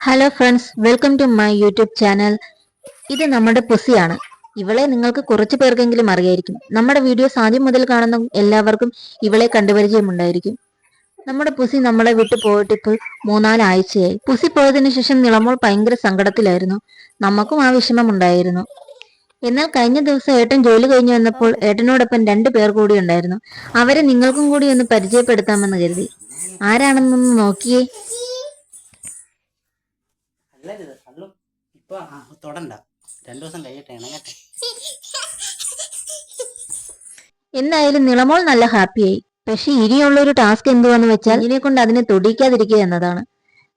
Hello friends welcome to my YouTube channel ഇത് നമ്മുടെ പുസിയാണ്. ഇവളെ നിങ്ങൾക്ക് കുറച്ചു പേർക്കെങ്കിലും അറിയായിരിക്കും. നമ്മുടെ വീഡിയോസ് ആദ്യം മുതൽ കാണുന്ന എല്ലാവർക്കും ഇവളെ കണ്ടുപരിചയമുണ്ടായിരിക്കും നമ്മുടെ പുസി നമ്മളെ വിട്ടു പോയിട്ട് ഇപ്പോൾ മൂന്നാലാഴ്ചയായി. പുസി പോയതിനു ശേഷം നിളമോൾ ഭയങ്കര സങ്കടത്തിലായിരുന്നു. നമുക്കും ആ വിഷമം ഉണ്ടായിരുന്നു. എന്നാൽ കഴിഞ്ഞ ദിവസം ഏട്ടൻ ജോലി കഴിഞ്ഞു വന്നപ്പോൾ ഏട്ടനോടൊപ്പം രണ്ടു പേർ കൂടി ഉണ്ടായിരുന്നു. അവരെ നിങ്ങൾക്കും കൂടി ഒന്ന് പരിചയപ്പെടുത്താമെന്ന് കരുതി. ആരാണെന്നൊന്ന് നോക്കിയേ. അല്ലരുത് അള്ളു ഇപ്പൊ തൊടണ്ട. രണ്ടു ദിവസം കഴിയട്ടെ ഇണങ്ങട്ടെ. എന്തായാലും നിളമോൾ നല്ല ഹാപ്പിയായി. പക്ഷെ ഇനിയുള്ള ഒരു ടാസ്ക് എന്തുവാന്ന് വെച്ചാൽ ഇതിനെ കൊണ്ട് അതിനെ തൊടിക്കാതിരിക്കുക എന്നതാണ്.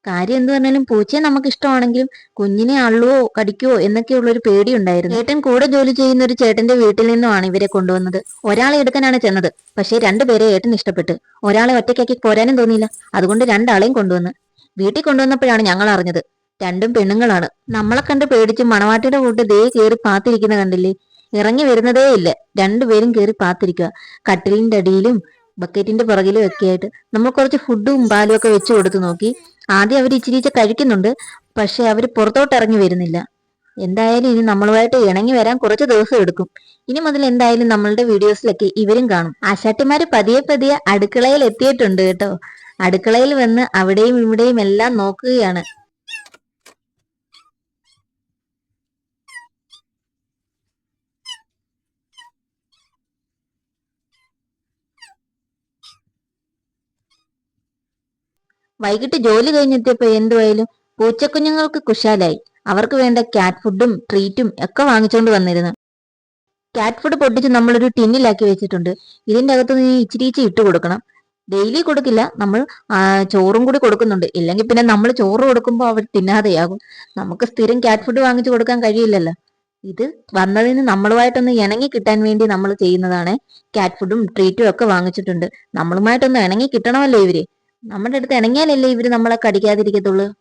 കാര്യം എന്ത് പറഞ്ഞാലും പൂച്ചയെ നമുക്ക് ഇഷ്ടമാണെങ്കിലും കുഞ്ഞിനെ അള്ളുവോ കടിക്കുവോ എന്നൊക്കെയുള്ള ഒരു പേടി ഉണ്ടായിരുന്നു ഏട്ടൻ കൂടെ ജോലി ചെയ്യുന്ന ഒരു ചേട്ടന്റെ വീട്ടിൽ നിന്നുമാണ് ഇവരെ കൊണ്ടുവന്നത്. ഒരാളെ എടുക്കാനാണ് ചെന്നത്. പക്ഷേ രണ്ടുപേരെ ഏട്ടൻ ഇഷ്ടപ്പെട്ട്. ഒരാളെ ഒറ്റയ്ക്കാക്കി പോരാനും തോന്നിയില്ല. അതുകൊണ്ട് രണ്ടാളെയും കൊണ്ടുവന്ന്. വീട്ടിൽ കൊണ്ടുവന്നപ്പോഴാണ് ഞങ്ങൾ അറിഞ്ഞത്. രണ്ടും പെണ്ണുങ്ങളാണ്. നമ്മളെ കണ്ട് പേടിച്ച് മണവാട്ടിയുടെ കൂട്ട് ദേ കയറി പാത്തിരിക്കുന്ന കണ്ടില്ലേ? ഇറങ്ങി വരുന്നതേ ഇല്ല. രണ്ടുപേരും കയറി പാത്തിരിക്കുക കട്ടിലിന്റെ അടിയിലും ബക്കറ്റിന്റെ പുറകിലും ഒക്കെ ആയിട്ട് നമ്മൾ കുറച്ച് ഫുഡും പാലും ഒക്കെ വെച്ച് കൊടുത്തു നോക്കി. ആദ്യം അവർ ഇച്ചിരിച്ച കഴിക്കുന്നുണ്ട്. പക്ഷെ അവർ പുറത്തോട്ട് ഇറങ്ങി വരുന്നില്ല. എന്തായാലും ഇനി നമ്മളുമായിട്ട് ഇണങ്ങി വരാൻ കുറച്ച് ദിവസം എടുക്കും. ഇനി മുതൽ എന്തായാലും നമ്മളുടെ വീഡിയോസിലൊക്കെ ഇവരും കാണും. ആശാട്ടിമാര് പതിയെ പതിയെ അടുക്കളയിൽ എത്തിയിട്ടുണ്ട് കേട്ടോ. അടുക്കളയിൽ വന്ന് അവിടെയും ഇവിടെയും എല്ലാം നോക്കുകയാണ്. വൈകിട്ട് ജോലി കഴിഞ്ഞെത്തിയപ്പോ എന്തുവായാലും പൂച്ചക്കുഞ്ഞുങ്ങൾക്ക് കുശാലായി. അവർക്ക് വേണ്ട കാറ്റ് ഫുഡും ട്രീറ്റും ഒക്കെ വാങ്ങിച്ചുകൊണ്ട് വന്നിരുന്നു. കാറ്റ് ഫുഡ് പൊട്ടിച്ച് നമ്മളൊരു ടിന്നിലാക്കി വെച്ചിട്ടുണ്ട്. ഇതിന്റെ അകത്ത് നീ ഇച്ചിരി ഇച്ചി ഇട്ട് കൊടുക്കണം. ഡെയിലി കൊടുക്കില്ല. നമ്മൾ ചോറും കൂടി കൊടുക്കുന്നുണ്ട്. ഇല്ലെങ്കിൽ പിന്നെ നമ്മൾ ചോറ് കൊടുക്കുമ്പോൾ അവർ തിന്നാതെയാകും. നമുക്ക് സ്ഥിരം കാറ്റ് ഫുഡ് വാങ്ങിച്ചു കൊടുക്കാൻ കഴിയില്ലല്ലോ. ഇത് വന്നതിന് നമ്മളുമായിട്ടൊന്ന് ഇണങ്ങി കിട്ടാൻ വേണ്ടി നമ്മൾ ചെയ്യുന്നതാണ് കാറ്റ് ഫുഡും ട്രീറ്റും ഒക്കെ വാങ്ങിച്ചിട്ടുണ്ട്. നമ്മളുമായിട്ടൊന്ന് ഇണങ്ങി കിട്ടണമല്ലോ ഇവർ. നമ്മുടെ അടുത്ത് ഇണങ്ങിയാലല്ലേ ഇവർ നമ്മളെ കടിക്കാതിരിക്കത്തുള്ളൂ?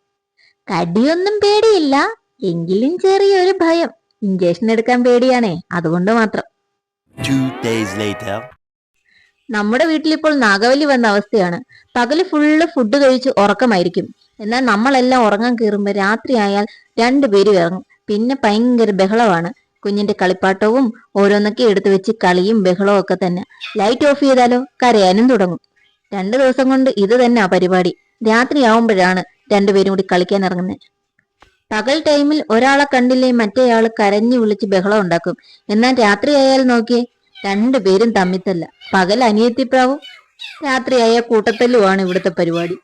കടിയൊന്നും പേടിയില്ല. എങ്കിലും ചെറിയൊരു ഭയം. ഇഞ്ചക്ഷൻ എടുക്കാൻ പേടിയാണേ. അതുകൊണ്ട് മാത്രം. നമ്മുടെ വീട്ടിൽ ഇപ്പോൾ നമ്മുടെ വീട്ടിലിപ്പോൾ നാഗവല്ലി വന്ന അവസ്ഥയാണ്. പകൽ ഫുള്ള് ഫുഡ് കഴിച്ച് ഉറക്കമായിരിക്കും. എന്നാൽ നമ്മളെല്ലാം ഉറങ്ങാൻ കയറുമ്പോൾ രാത്രിയായാൽ രണ്ടുപേരും ഇറങ്ങും. പിന്നെ ഭയങ്കര ബഹളമാണ്. കുഞ്ഞിന്റെ കളിപ്പാട്ടവും ഓരോന്നൊക്കെ എടുത്തു വെച്ച് കളിയും ബഹളവും ഒക്കെ തന്നെ. ലൈറ്റ് ഓഫ് ചെയ്താലോ? കരയാനും തുടങ്ങും. രണ്ടു ദിവസം കൊണ്ട് ഇത് തന്നെ ആ പരിപാടി. രാത്രിയാവുമ്പോഴാണ് രണ്ടുപേരും കൂടി കളിക്കാൻ ഇറങ്ങുന്നത് പകൽ ടൈമിൽ ഒരാളെ കണ്ടില്ലേ മറ്റേയാൾ കരഞ്ഞു വിളിച്ച് ബഹളം ഉണ്ടാക്കും. എന്നാൽ രാത്രിയായാൽ നോക്കിയേ രണ്ടുപേരും തമ്മിത്തല്ല. പകൽ അനിയത്തിപ്രാവും രാത്രിയായ കൂട്ടത്തല്ലുമാണ് ഇവിടുത്തെ പരിപാടി.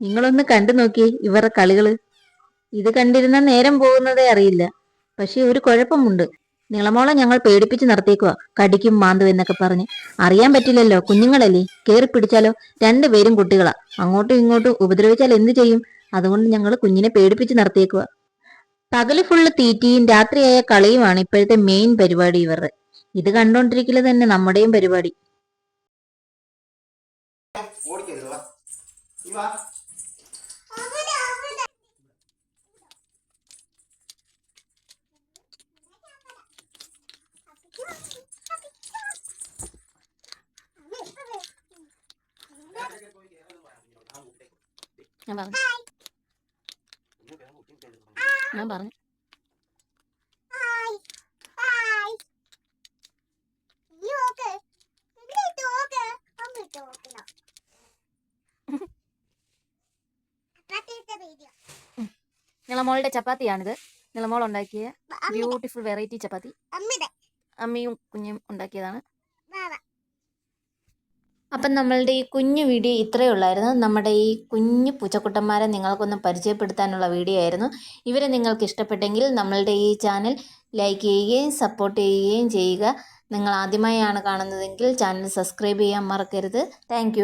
നിങ്ങളൊന്ന് കണ്ടു നോക്കിയേ ഇവരുടെ കളികൾ. ഇത് കണ്ടിരുന്ന നേരം പോകുന്നതേ അറിയില്ല. പക്ഷെ ഒരു കുഴപ്പമുണ്ട്. നിളമോളെ ഞങ്ങൾ പേടിപ്പിച്ച് നിർത്തിയേക്കുക കടിക്കും മാന്തു എന്നൊക്കെ പറഞ്ഞ്. അറിയാൻ പറ്റില്ലല്ലോ കുഞ്ഞുങ്ങളല്ലേ? കേറി പിടിച്ചാലോ? രണ്ടുപേരും കുട്ടികളാ. അങ്ങോട്ടും ഇങ്ങോട്ടും ഉപദ്രവിച്ചാൽ എന്ത് ചെയ്യും? അതുകൊണ്ട് ഞങ്ങൾ കുഞ്ഞിനെ പേടിപ്പിച്ച് നിർത്തിയേക്കുക പകൽ ഫുള്ള് തീറ്റിയും രാത്രിയായ കളിയുമാണ് ഇപ്പോഴത്തെ മെയിൻ പരിപാടി ഇവരുടെ. ഇത് കണ്ടോണ്ടിരിക്കൽ തന്നെ നമ്മുടെയും പരിപാടി. ഓടിക്കരുത് വാ. ഞാൻ പറഞ്ഞു. ഞാൻ പറഞ്ഞു. നിളമോളുടെ ചപ്പാത്തിയാണിത്. നിളമോൾ ഉണ്ടാക്കിയ ബ്യൂട്ടിഫുൾ വെറൈറ്റി ചപ്പാത്തി. അമ്മയും കുഞ്ഞും ഉണ്ടാക്കിയതാണ്. അപ്പം നമ്മളുടെ ഈ കുഞ്ഞു വീഡിയോ ഇത്രയേ ഉള്ളായിരുന്നു. നമ്മുടെ ഈ കുഞ്ഞു പൂച്ചക്കുട്ടന്മാരെ നിങ്ങൾക്കൊന്ന് പരിചയപ്പെടുത്താനുള്ള വീഡിയോ ആയിരുന്നു. ഇവരെ നിങ്ങൾക്ക് ഇഷ്ടപ്പെട്ടെങ്കിൽ നമ്മളുടെ ഈ ചാനൽ ലൈക്ക് ചെയ്യുകയും സപ്പോർട്ട് ചെയ്യുകയും ചെയ്യുക. നിങ്ങൾ ആദ്യമായാണ് കാണുന്നതെങ്കിൽ ചാനൽ സബ്സ്ക്രൈബ് ചെയ്യാൻ മറക്കരുത്. താങ്ക്